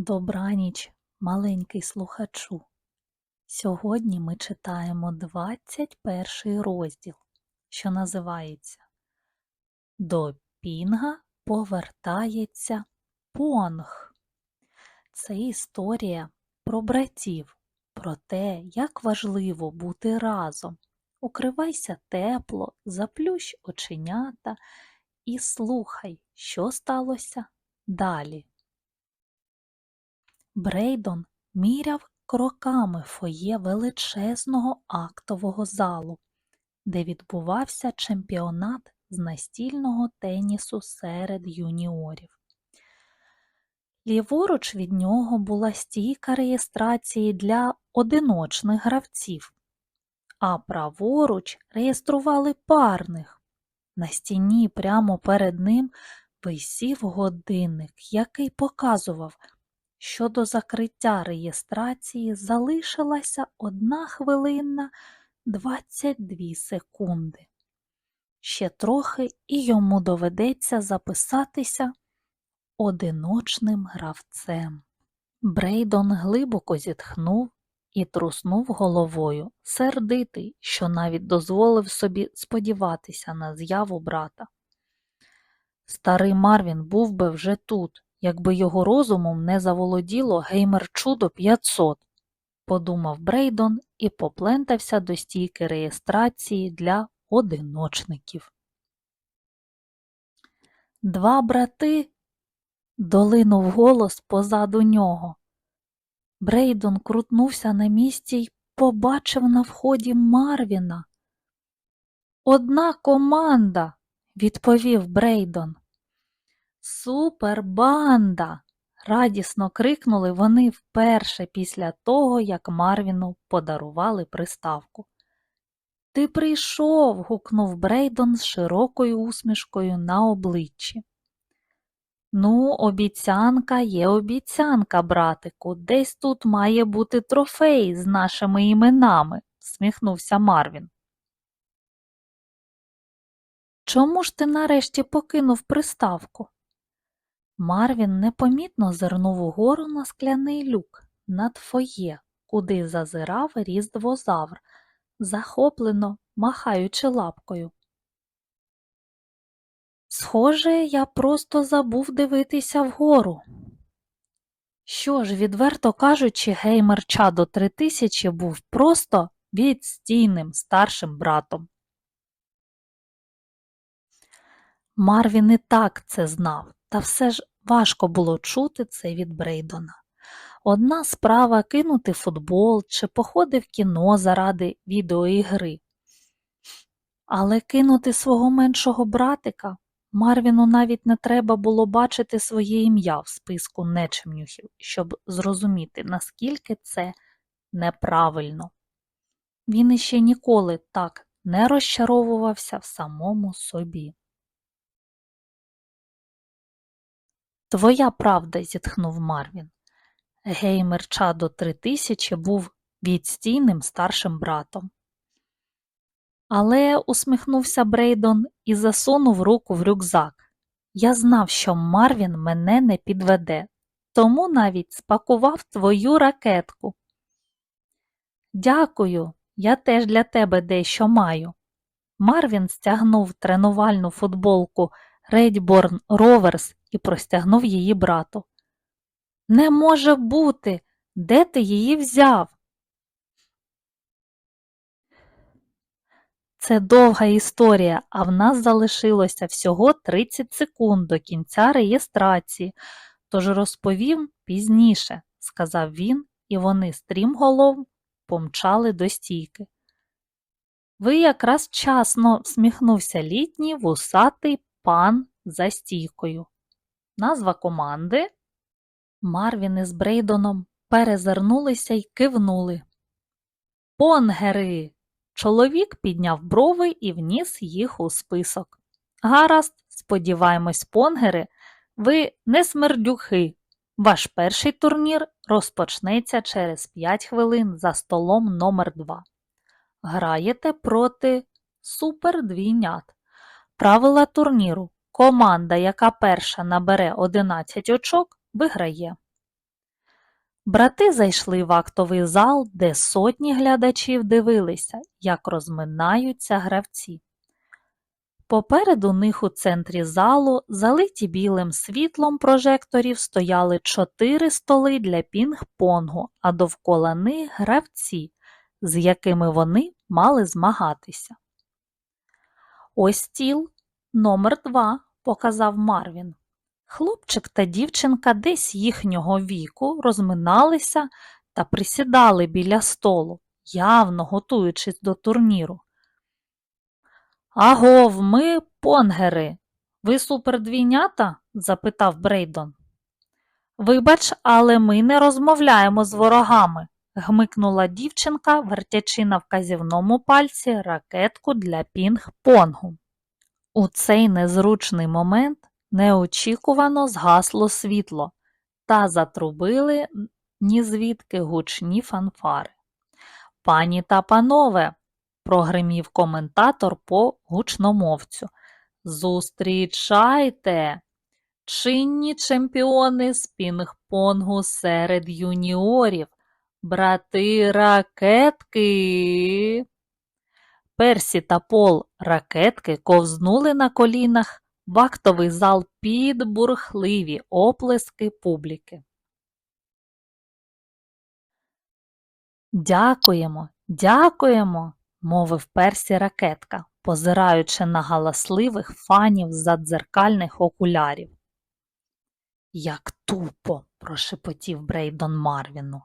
Добраніч, маленький слухачу. Сьогодні ми читаємо 21 розділ, що називається До Пінга повертається Понг. Це історія про братів, про те, як важливо бути разом. Укривайся тепло, заплющ оченята і слухай, що сталося далі. Брейдон міряв кроками фоє величезного актового залу, де відбувався чемпіонат з настільного тенісу серед юніорів. Ліворуч від нього була стійка реєстрації для одиночних гравців, а праворуч реєстрували парних. На стіні прямо перед ним висів годинник, який показував, що до закриття реєстрації залишилася одна хвилина 22 секунди. Ще трохи і йому доведеться записатися одиночним гравцем. Брейдон глибоко зітхнув і труснув головою, сердитий, що навіть дозволив собі сподіватися на з'яву брата. Старий Марвін був би вже тут, якби його розумом не заволоділо геймер-чудо 500, подумав Брейдон і поплентався до стійки реєстрації для одиночників. Два брати долинув голос позаду нього. Брейдон крутнувся на місці й побачив на вході Марвіна. Одна команда, відповів Брейдон. Супербанда. радісно крикнули вони вперше після того, як Марвіну подарували приставку. Ти прийшов. гукнув Брейдон з широкою усмішкою на обличчі. Ну, обіцянка є обіцянка, братику, десь тут має бути трофей з нашими іменами, сміхнувся Марвін. Чому ж ти нарешті покинув приставку? Марвін непомітно зирнув угору на скляний люк над фоє, куди зазирав різдвозавр, захоплено махаючи лапкою. Схоже, я просто забув дивитися вгору. Що ж, відверто кажучи, геймер Чадо 3000 був просто відстійним старшим братом. Марвін і так це знав, та все ж важко було чути це від Брейдона. Одна справа кинути футбол чи походи в кіно заради відеоігри. Але кинути свого меншого братика Марвіну навіть не треба було бачити своє ім'я в списку нечемнюхів, щоб зрозуміти, наскільки це неправильно. Він іще ніколи так не розчаровувався в самому собі. Твоя правда, зітхнув Марвін. Геймер Чадо 3000 був відстійним старшим братом. Але усміхнувся Брейдон і засунув руку в рюкзак. Я знав, що Марвін мене не підведе, тому навіть спакував твою ракетку. Дякую, я теж для тебе дещо маю. Марвін стягнув тренувальну футболку Рейдборн Роверс і простягнув її брату. Не може бути, де ти її взяв? Це довга історія, а в нас залишилося всього 30 секунд до кінця реєстрації, тож розповім пізніше, сказав він, і вони стрімголов помчали до стійки. Ви якраз вчасно всміхнувся літній вусатий пан за стійкою. Назва команди. Марвін із Брейдоном перезирнулися й кивнули. Понгери. Чоловік підняв брови і вніс їх у список. Гаразд, сподіваємось, понгери, ви не смердюхи. Ваш перший турнір розпочнеться через 5 хвилин за столом номер 2 Граєте проти супердвійнят. Правила турніру. Команда, яка перша набере 11 очок, виграє. Брати зайшли в актовий зал, де сотні глядачів дивилися, як розминаються гравці. Попереду них у центрі залу, залиті білим світлом прожекторів, стояли чотири столи для пінг-понгу, а довкола них гравці, з якими вони мали змагатися. Ось стіл номер два, показав Марвін. Хлопчик та дівчинка десь їхнього віку розминалися та присідали біля столу, явно готуючись до турніру. Агов, ми понгери. Ви супердвійнята? запитав Брейдон. Вибач, але ми не розмовляємо з ворогами, гмикнула дівчинка, вертячи на вказівному пальці ракетку для пінг-понгу. У цей незручний момент неочікувано згасло світло та затрубили нізвідки гучні фанфари. Пані та панове, прогримів коментатор по гучномовцю. Зустрічайте! Чинні чемпіони з пінг-понгу серед юніорів, брати ракетки. Персі та Пол ракетки ковзнули на колінах в актовий зал під бурхливі оплески публіки. Дякуємо, дякуємо, мовив Персі ракетка, позираючи на галасливих фанів з-за дзеркальних окулярів. Як тупо, прошепотів Брейдон Марвіну.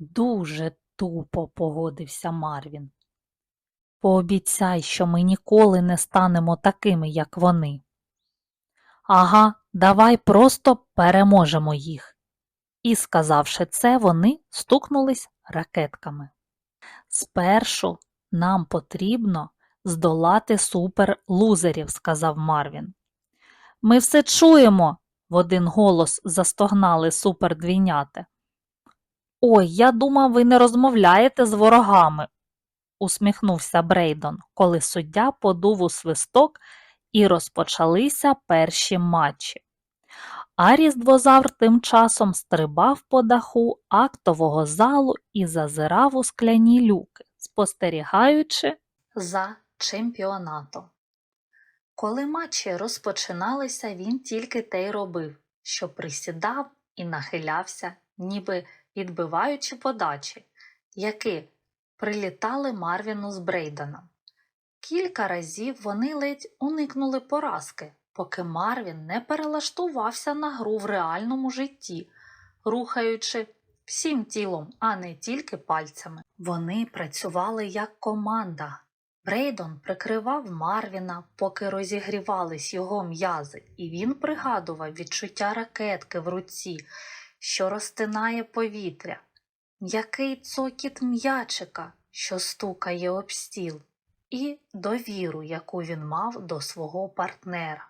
Дуже тупо, погодився Марвін. Пообіцяй, що ми ніколи не станемо такими, як вони. Ага, давай просто переможемо їх. І, сказавши це, вони стукнулись ракетками. Спершу нам потрібно здолати суперлузерів, сказав Марвін. Ми все чуємо, в один голос застогнали супердвійняти. Ой, я думав, ви не розмовляєте з ворогами, усміхнувся Брейдон, коли суддя подув у свисток і розпочалися перші матчі. А різдвозавр тим часом стрибав по даху актового залу і зазирав у скляні люки, спостерігаючи за чемпіонатом. Коли матчі розпочиналися, він тільки те й робив, що присідав і нахилявся, ніби відбиваючи подачі, які прилітали Марвіну з Брейденом. Кілька разів вони ледь уникнули поразки, поки Марвін не перелаштувався на гру в реальному житті, рухаючи всім тілом, а не тільки пальцями. Вони працювали як команда. Брейдон прикривав Марвіна, поки розігрівались його м'язи, і він пригадував відчуття ракетки в руці, що розтинає повітря, м'який цокіт м'ячика, що стукає об стіл, і довіру, яку він мав до свого партнера.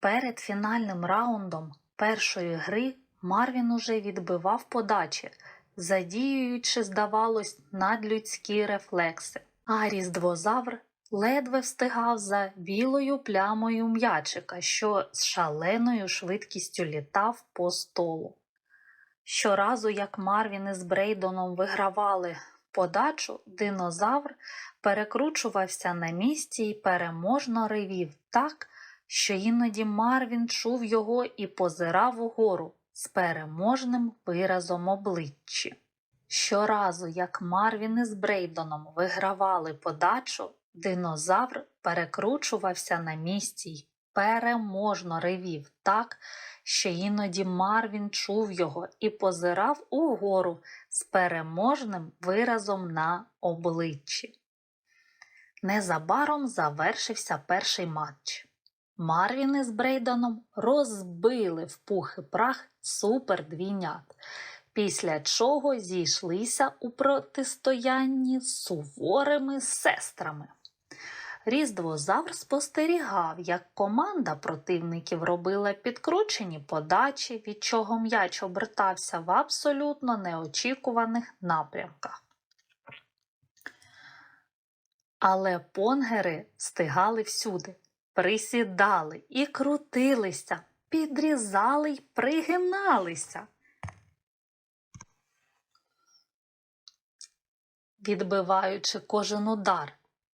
Перед фінальним раундом першої гри Марвін уже відбивав подачі, задіюючи, здавалось, надлюдські рефлекси, а різдвозавр ледве встигав за білою плямою м'ячика, що з шаленою швидкістю літав по столу. Щоразу, як Марвін із Брейдоном вигравали подачу, динозавр перекручувався на місці і переможно ревів так, що іноді Марвін чув його і позирав угору з переможним виразом обличчя. Щоразу, як Марвін із Брейдоном вигравали подачу, динозавр перекручувався на місці й переможно ревів так, що іноді Марвін чув його і позирав угору з переможним виразом на обличчі. Незабаром завершився перший матч. Марвін із Брейданом розбили в пух і прах супердвійнят, після чого зійшлися у протистоянні з суворими сестрами. Різдвозавр спостерігав, як команда противників робила підкручені подачі, від чого м'яч обертався в абсолютно неочікуваних напрямках. Але понгери стигали всюди, присідали і крутилися, підрізали й пригиналися. Відбиваючи кожен удар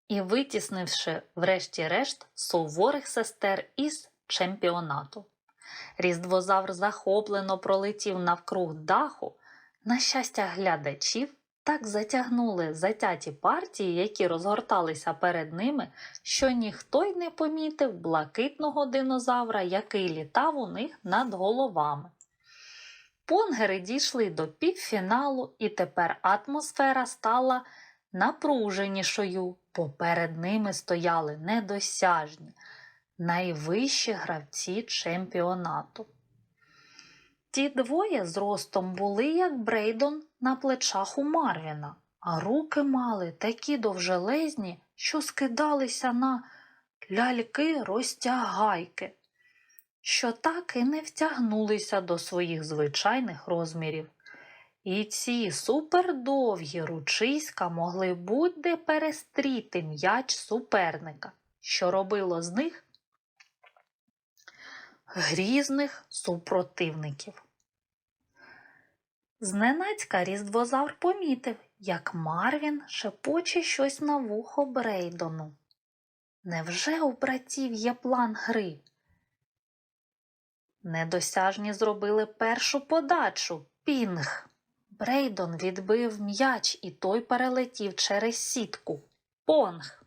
і витіснивши, врешті-решт, суворих сестер із чемпіонату. Різдвозавр захоплено пролетів навкруг даху. На щастя глядачів так затягнули затяті партії, які розгорталися перед ними, що ніхто й не помітив блакитного динозавра, який літав у них над головами. Понгери дійшли до півфіналу, і тепер атмосфера стала напруженішою. Поперед ними стояли недосяжні, найвищі гравці чемпіонату. Ті двоє зростом були, як Брейдон на плечах у Марвіна, а руки мали такі довжелезні, що скидалися на ляльки розтягайки, що так і не втягнулися до своїх звичайних розмірів. І ці супердовгі ручиська могли будь-де перестріти м'яч суперника, що робило з них грізних супротивників. Зненацька різдвозавр помітив, як Марвін шепоче щось на вухо Брейдону. Невже у братів є план гри? Недосяжні зробили першу подачу пінг. Брейдон відбив м'яч, і той перелетів через сітку. Понг.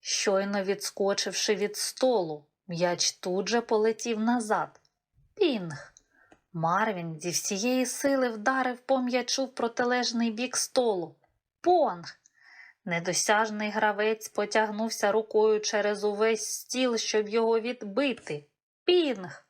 Щойно відскочивши від столу, м'яч тут же полетів назад. Пінг. Марвін зі всієї сили вдарив по м'ячу в протилежний бік столу. Понг. Недосяжний гравець потягнувся рукою через увесь стіл, щоб його відбити. Пінг.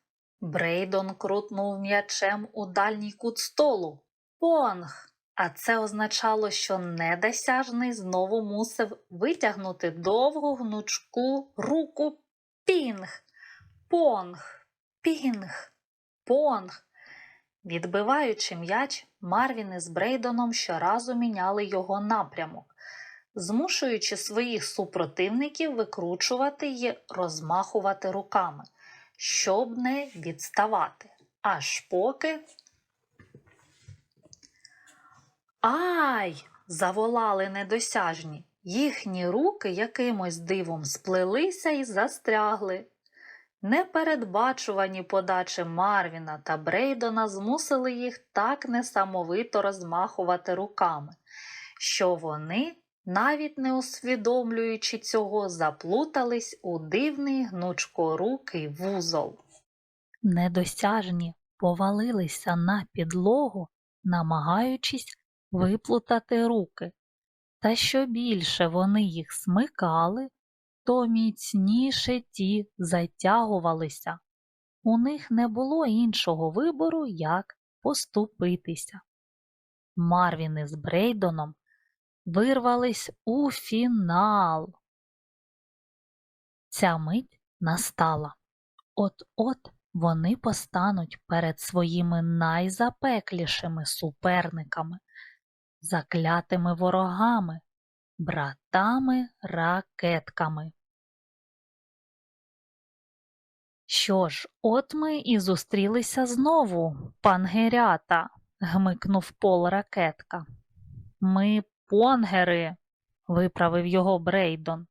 Брейдон крутнув м'ячем у дальній кут столу. Понг. А це означало, що недосяжний знову мусив витягнути довгу гнучку руку пінг. Понг, пінг, понг. Відбиваючи м'яч, Марвін із Брейдоном щоразу міняли його напрямок, змушуючи своїх супротивників викручувати й розмахувати руками, щоб не відставати, аж поки. Ай! заволали недосяжні. Їхні руки якимось дивом сплелися і застрягли. Непередбачувані подачі Марвіна та Брейдона змусили їх так несамовито розмахувати руками, що вони, навіть не усвідомлюючи цього, заплутались у дивний гнучкорукий вузол. Недосяжні повалилися на підлогу, намагаючись виплутати руки, та що більше вони їх смикали, то міцніше ті затягувалися. У них не було іншого вибору, як поступитися. Марвін із Брейдоном вирвались у фінал. Ця мить настала. От-от вони постануть перед своїми найзапеклішими суперниками заклятими ворогами, братами-ракетками. Що ж, от ми і зустрілися знову, пангерята, гмикнув пол ракетка. Ми понгери, виправив його Брейдон.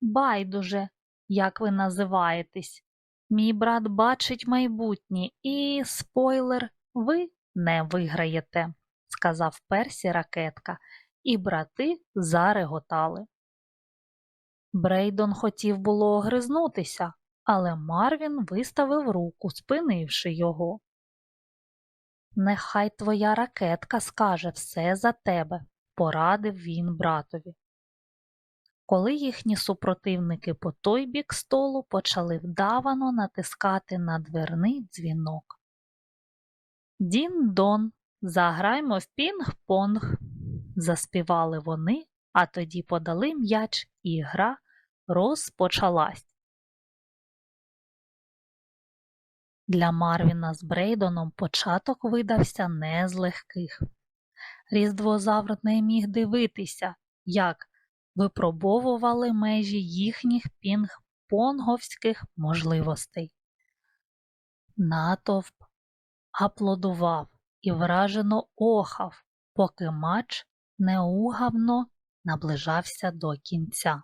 Байдуже, як ви називаєтесь. Мій брат бачить майбутнє і, спойлер, ви не виграєте сказав Персі ракетка, і брати зареготали. Брейдон хотів було огризнутися, але Марвін виставив руку, спинивши його. Нехай твоя ракетка скаже все за тебе, порадив він братові. Коли їхні супротивники по той бік столу почали вдавано натискати на дверний дзвінок. Дін Дон Заграймо в пінг-понг, заспівали вони, а тоді подали м'яч, і гра розпочалась. Для Марвіна з Брейдоном початок видався не з легких. Різдвозавр не міг дивитися, як випробовували межі їхніх пінг-понговських можливостей. Натовп аплодував і вражено охав, поки матч неугавно наближався до кінця.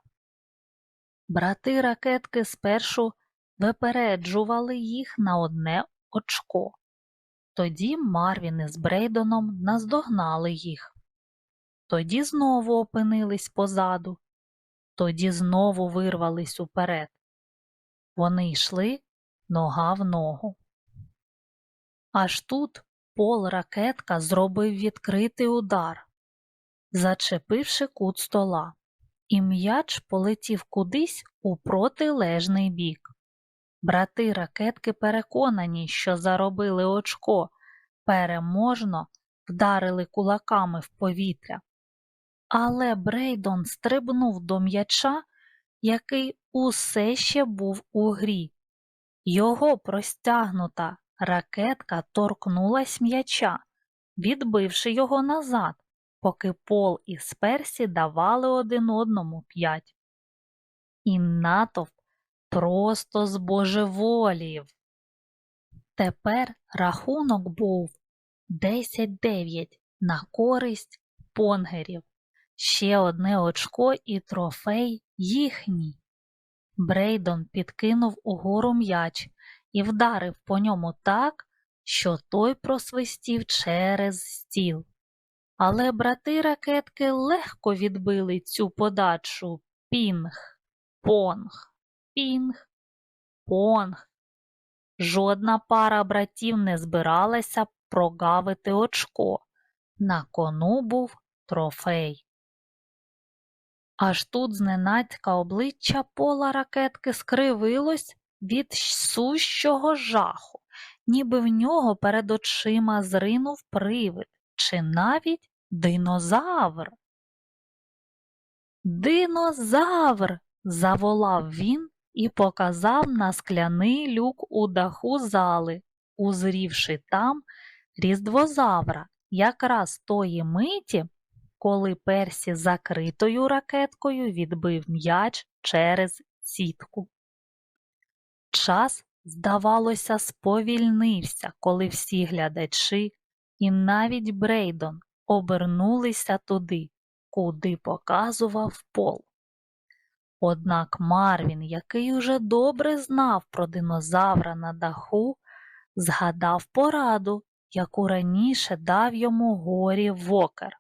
Брати ракетки спершу випереджували їх на одне очко. Тоді Марвін із Брейдоном наздогнали їх. Тоді знову опинились позаду, тоді знову вирвались уперед. Вони йшли нога в ногу. Аж тут пол ракетка зробив відкритий удар, зачепивши кут стола, і м'яч полетів кудись у протилежний бік. Брати ракетки переконані, що заробили очко, переможно вдарили кулаками в повітря. Але Брейдон стрибнув до м'яча, який усе ще був у грі. Його простягнута ракетка торкнулась м'яча, відбивши його назад, поки Пол і Сперсі давали один одному п'ять. І натовп просто збожеволів. Тепер рахунок був 10-9 на користь понгерів. Ще одне очко і трофей їхній. Брейдон підкинув угору м'яч і вдарив по ньому так, що той просвистів через стіл. Але брати ракетки легко відбили цю подачу пінг, понг, пінг, понг. Жодна пара братів не збиралася прогавити очко. На кону був трофей. Аж тут зненацька обличчя пола ракетки скривилось від сущого жаху, ніби в нього перед очима зринув привид чи навіть динозавр. Динозавр. заволав він і показав на скляний люк у даху зали, узрівши там різдвозавра, якраз тої миті, коли Персі закритою ракеткою відбив м'яч через сітку. Час, здавалося, сповільнився, коли всі глядачі і навіть Брейдон обернулися туди, куди показував пол. Однак Марвін, який уже добре знав про динозавра на даху, згадав пораду, яку раніше дав йому горі Вокер.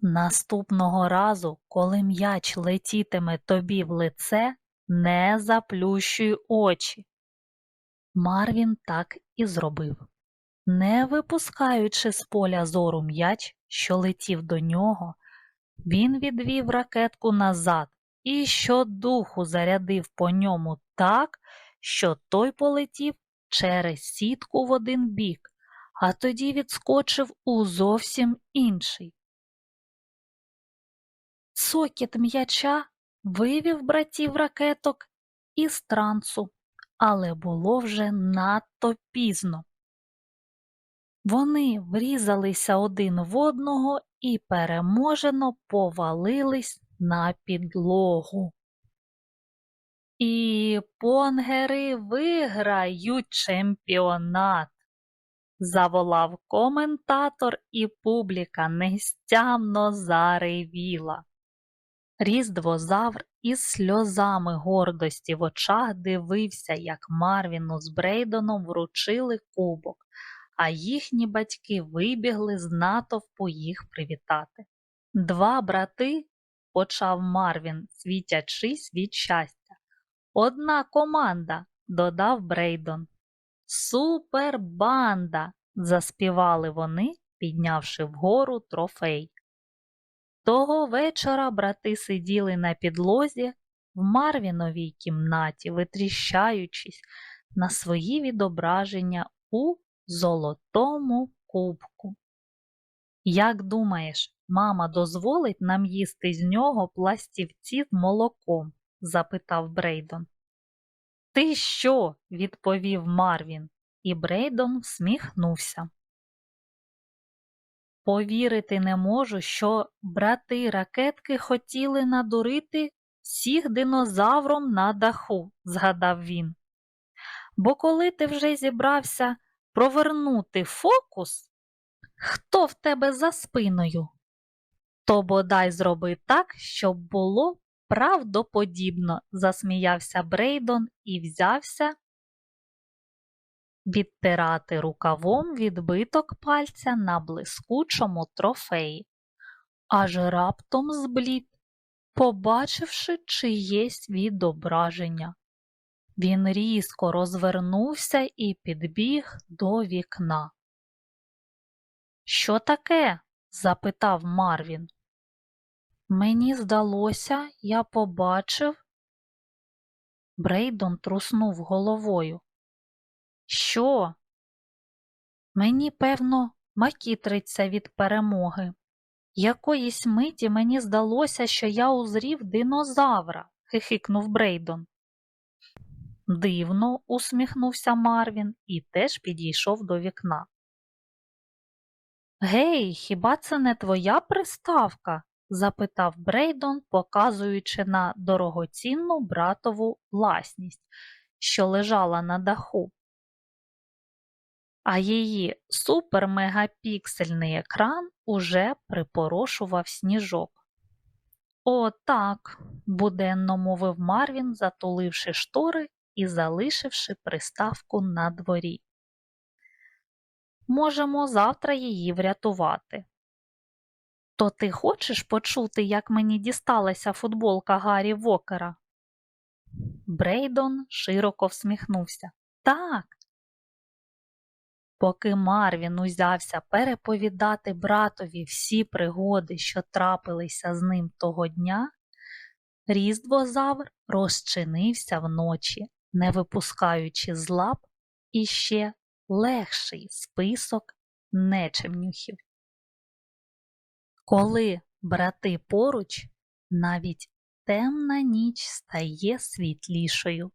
Наступного разу, коли м'яч летітиме тобі в лице, не заплющуй очі. Марвін так і зробив. Не випускаючи з поля зору м'яч, що летів до нього, він відвів ракетку назад і щодуху зарядив по ньому так, що той полетів через сітку в один бік, а тоді відскочив у зовсім інший. Сокіт м'яча вивів братів ракеток із трансу, але було вже надто пізно. Вони врізалися один в одного і переможено повалились на підлогу. І понгери виграють чемпіонат, заволав коментатор, і публіка нестямно заревіла. Різдвозавр із сльозами гордості в очах дивився, як Марвіну з Брейдоном вручили кубок, а їхні батьки вибігли з натовпу їх привітати. Два брати, почав Марвін, світячись від щастя. Одна команда, додав Брейдон. Супербанда, заспівали вони, піднявши вгору трофей. Того вечора брати сиділи на підлозі в Марвіновій кімнаті, витріщаючись на свої відображення у золотому кубку. Як думаєш, мама дозволить нам їсти з нього пластівці з молоком? запитав Брейдон. Ти що? відповів Марвін, і Брейдон всміхнувся. Повірити не можу, що брати ракетки хотіли надурити всіх динозавром на даху, згадав він. Бо коли ти вже зібрався провернути фокус? Хто в тебе за спиною? То бодай зроби так, щоб було правдоподібно, засміявся Брейдон і взявся відтирати рукавом відбиток пальця на блискучому трофеї. Аж раптом зблід, побачивши чиєсь відображення. Він різко розвернувся і підбіг до вікна. Що таке? запитав Марвін. Мені здалося, я побачив. Брейдон труснув головою. Що? Мені, певно, макітриться від перемоги. Якоїсь миті мені здалося, що я узрів динозавра, хихикнув Брейдон. Дивно, усміхнувся Марвін і теж підійшов до вікна. Гей, хіба це не твоя приставка? запитав Брейдон, показуючи на дорогоцінну братову власність, що лежала на даху. А її супермегапіксельний екран уже припорошував сніжок. О, так, буденно мовив Марвін, затуливши штори і залишивши приставку на дворі. Можемо завтра її врятувати. То ти хочеш почути, як мені дісталася футболка Гаррі Вокера? Брейдон широко всміхнувся. Так. Поки Марвін узявся переповідати братові всі пригоди, що трапилися з ним того дня, різдвозавр розчинився вночі, не випускаючи з лап іще легший список нечемнюхів. Коли брати поруч, навіть темна ніч стає світлішою.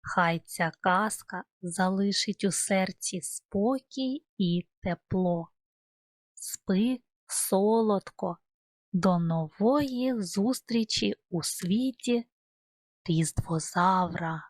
Хай ця казка залишить у серці спокій і тепло. Спи солодко, до нової зустрічі у світі різдвозавра.